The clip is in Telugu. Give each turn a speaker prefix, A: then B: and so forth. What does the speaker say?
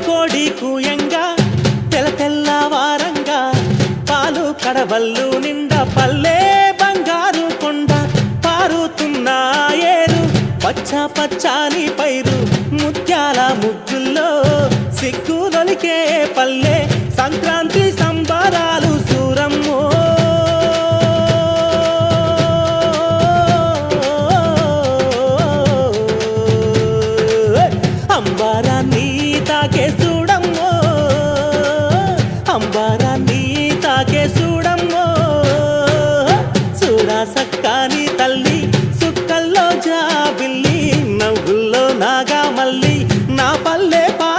A: కోడి కూయంగా తెల తెల్ల వారంగా పాలు కడవల్లు నిండా పల్లె బంగారు కొండ పారుతున్నాయేరు పచ్చ పచ్చాని పైరు ముత్యాల ముగ్గుల్లో సిగ్గులొలికే పల్లె అంబారాన్ని తాకే చూడమ్మో. చూడా సక్కాని తల్లి సుక్కల్లో జాబిల్లి నవ్వుల్లో నాగా మళ్ళీ నా పల్లె పా